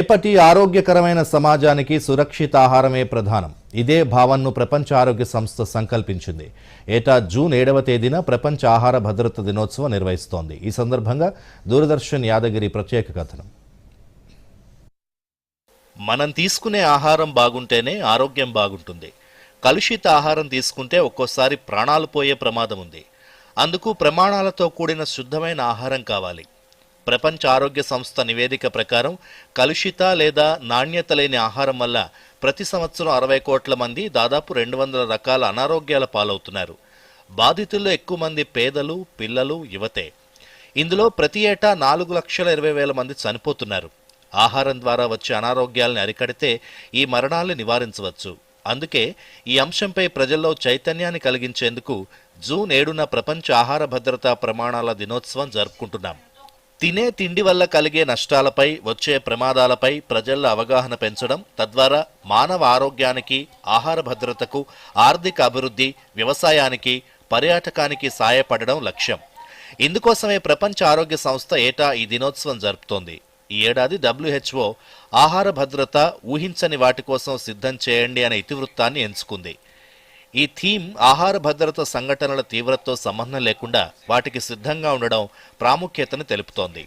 రేపటి ఆరోగ్యకరమైన సమాజానికి సురక్షిత ఆహారమే ప్రధానం. ఇదే భావనను ప్రపంచ ఆరోగ్య సంస్థ సంకల్పించింది. ఏటా జూన్ ఏడవ తేదీన ప్రపంచ ఆహార భద్రత దినోత్సవం నిర్వహిస్తోంది. ఈ సందర్భంగా దూరదర్శన్ యాదగిరి ప్రత్యేక కథనం. మనం తీసుకునే ఆహారం బాగుంటేనే ఆరోగ్యం బాగుంటుంది. కలుషిత ఆహారం తీసుకుంటే ఒక్కోసారి ప్రాణాలు పోయే ప్రమాదం ఉంది. అందుకు ప్రమాణాలతో కూడిన శుద్ధమైన ఆహారం కావాలి. ప్రపంచ ఆరోగ్య సంస్థ నివేదిక ప్రకారం కలుషిత లేదా నాణ్యత లేని ఆహారం వల్ల ప్రతి సంవత్సరం అరవై కోట్ల మంది దాదాపు రెండు వందల రకాల అనారోగ్యాల పాలవుతున్నారు. బాధితుల్లో ఎక్కువ మంది పేదలు పిల్లలు యువతే. ఇందులో ప్రతి ఏటా నాలుగు లక్షల ఇరవై వేల మంది చనిపోతున్నారు. ఆహారం ద్వారా వచ్చే అనారోగ్యాలను అరికడితే ఈ మరణాలను నివారించవచ్చు. అందుకే ఈ అంశంపై ప్రజల్లో చైతన్యాన్ని కలిగించేందుకు జూన్ ఏడున ప్రపంచ ఆహార భద్రతా ప్రమాణాల దినోత్సవం జరుపుకుంటున్నాం. తినే తిండి వల్ల కలిగే నష్టాలపై వచ్చే ప్రమాదాలపై ప్రజల్లో అవగాహన పెంచడం తద్వారా మానవ ఆరోగ్యానికి ఆహార భద్రతకు ఆర్థిక అభివృద్ధి వ్యవసాయానికి పర్యాటకానికి సాయపడడం లక్ష్యం. ఇందుకోసమే ప్రపంచ ఆరోగ్య సంస్థ ఏటా ఈ దినోత్సవం జరుపుతోంది. ఈ ఏడాది డబ్ల్యూహెచ్ఓ ఆహార భద్రత ఊహించని వాటి కోసం సిద్ధం చేయండి అనే ఇతివృత్తాన్ని ఎంచుకుంది. ఈ థీమ్ ఆహార భద్రత సంఘటనల తీవ్రతతో సంబంధం లేకుండా వాటికి సిద్ధంగా ఉండడం ప్రాముఖ్యతను తెలుపుతోంది.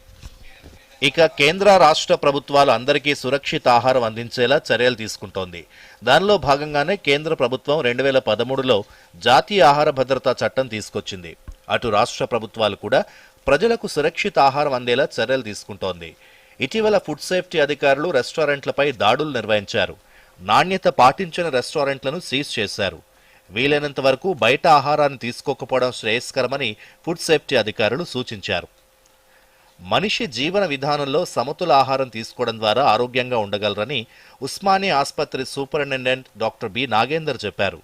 ఇక కేంద్ర రాష్ట్ర ప్రభుత్వాలు అందరికీ సురక్షిత ఆహారం అందించేలా చర్యలు తీసుకుంటోంది. దానిలో భాగంగానే కేంద్ర ప్రభుత్వం రెండు వేల పదమూడులో జాతీయ ఆహార భద్రతా చట్టం తీసుకొచ్చింది. అటు రాష్ట్ర ప్రభుత్వాలు కూడా ప్రజలకు సురక్షిత ఆహారం అందేలా చర్యలు తీసుకుంటోంది. ఇటీవల ఫుడ్ సేఫ్టీ అధికారులు రెస్టారెంట్లపై దాడులు నిర్వహించారు. నాణ్యత పాటించిన రెస్టారెంట్లను సీజ్ చేశారు. వీలైనంత వరకు బయట ఆహారాన్ని తీసుకోకపోవడం శ్రేయస్కరమని ఫుడ్ సేఫ్టీ అధికారులు సూచించారు. మనిషి జీవన విధానంలో సమతుల ఆహారం తీసుకోవడం ద్వారా ఆరోగ్యంగా ఉండగలరని ఉస్మానియా ఆసుపత్రి సూపరింటెండెంట్ డాక్టర్ బి. నాగేందర్ చెప్పారు.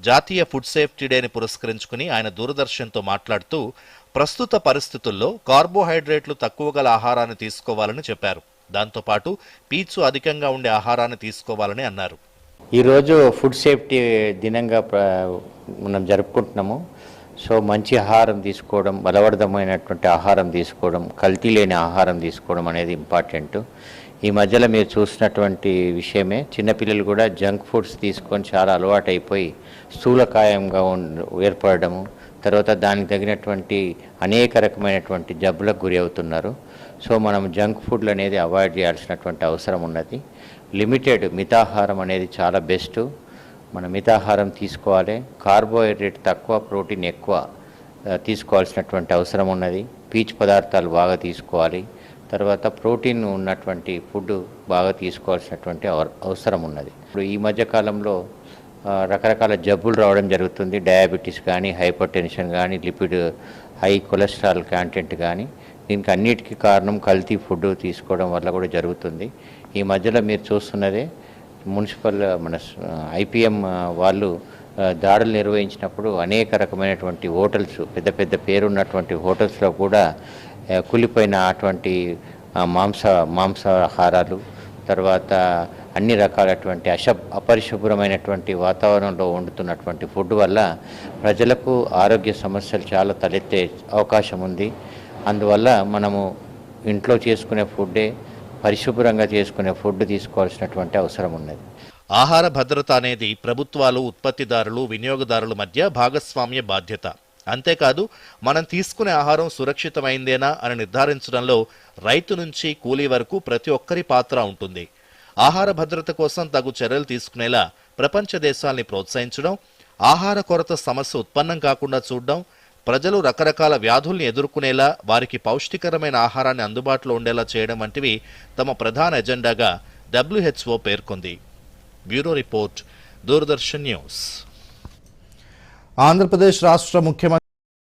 జాతీయ ఫుడ్ సేఫ్టీ డేని పురస్కరించుకుని ఆయన దూరదర్శన్తో మాట్లాడుతూ ప్రస్తుత పరిస్థితుల్లో కార్బోహైడ్రేట్లు తక్కువ గల ఆహారాన్ని తీసుకోవాలని చెప్పారు. దాంతోపాటు పీచు అధికంగా ఉండే ఆహారాన్ని తీసుకోవాలని అన్నారు. ఈరోజు ఫుడ్ సేఫ్టీ దినంగా ప్ర- మనం జరుపుకుంటున్నాము. సో మంచి ఆహారం తీసుకోవడం బలవర్ధమైనటువంటి ఆహారం తీసుకోవడం కల్తీ లేని ఆహారం తీసుకోవడం అనేది ఇంపార్టెంట్. ఈ మధ్యలో మీరు చూసినటువంటి విషయమే చిన్నపిల్లలు కూడా జంక్ ఫుడ్స్ తీసుకొని చాలా అలవాటైపోయి స్థూలకాయంగా ఏర్పడము తర్వాత దానికి తగినటువంటి అనేక రకమైనటువంటి జబ్బులకు గురి అవుతున్నారు. సో మనం జంక్ ఫుడ్లు అనేది అవాయిడ్ చేయాల్సినటువంటి అవసరం ఉన్నది. లిమిటెడ్ మితాహారం అనేది చాలా బెస్ట్. మనం మితాహారం తీసుకోవాలి. కార్బోహైడ్రేట్ తక్కువ ప్రోటీన్ ఎక్కువ తీసుకోవాల్సినటువంటి అవసరం ఉన్నది. పీచు పదార్థాలు బాగా తీసుకోవాలి. తర్వాత ప్రోటీన్ ఉన్నటువంటి ఫుడ్ బాగా తీసుకోవాల్సినటువంటి అవ- అవసరం ఉన్నది. ఇప్పుడు ఈ మధ్యకాలంలో రకరకాల జబ్బులు రావడం జరుగుతుంది. డయాబెటీస్ కానీ హైపర్ టెన్షన్ కానీ లిపిడ్ హై కొలెస్ట్రాల్ కంటెంట్ కానీ దీనికి అన్నిటికీ కారణం కల్తీ ఫుడ్ తీసుకోవడం వల్ల కూడా జరుగుతుంది. ఈ మధ్యలో మీరు చూస్తున్నదే మున్సిపల్ మన ఐపీఎం వాళ్ళు దాడులు నిర్వహించినప్పుడు అనేక రకమైనటువంటి హోటల్స్ పెద్ద పెద్ద పేరున్నటువంటి హోటల్స్లో కూడా కులిపోయిన అటువంటి మాంస మాంసాహారాలు తర్వాత అన్ని రకాలటువంటి అశ అపరిశుభ్రమైనటువంటి వాతావరణంలో వండుతున్నటువంటి ఫుడ్ వల్ల ప్రజలకు ఆరోగ్య సమస్యలు చాలా తలెత్తే అవకాశం ఉంది. అందువల్ల మనము ఇంట్లో చేసుకునే ఫుడ్డే పరిశుభ్రంగా చేసుకునే ఫుడ్ తీసుకోవాల్సినటువంటి అవసరం ఉన్నది. ఆహార భద్రత అనేది ప్రభుత్వాలు ఉత్పత్తిదారులు వినియోగదారుల మధ్య భాగస్వామ్య బాధ్యత. అంతేకాదు మనం తీసుకునే ఆహారం సురక్షితమైందేనా అని నిర్ధారించడంలో రైతు నుంచి కూలీ వరకు ప్రతి ఒక్కరి పాత్ర ఉంటుంది. ఆహార భద్రత కోసం తగు చర్యలు తీసుకునేలా ప్రపంచ దేశాల్ని ప్రోత్సహించడం ఆహార కొరత సమస్య ఉత్పన్నం కాకుండా చూడడం ప్రజలు రకరకాల వ్యాధుల్ని ఎదుర్కొనేలా వారికి పౌష్టికరమైన ఆహారాన్ని అందుబాటులో ఉండేలా చేయడం వంటివి తమ ప్రధాన ఎజెండాగా డబ్ల్యూహెచ్ఓ పేర్కొంది. Bureau report Doordarshan news. Andhra Pradesh రాష్ట్ర ముఖ్యమంత్రి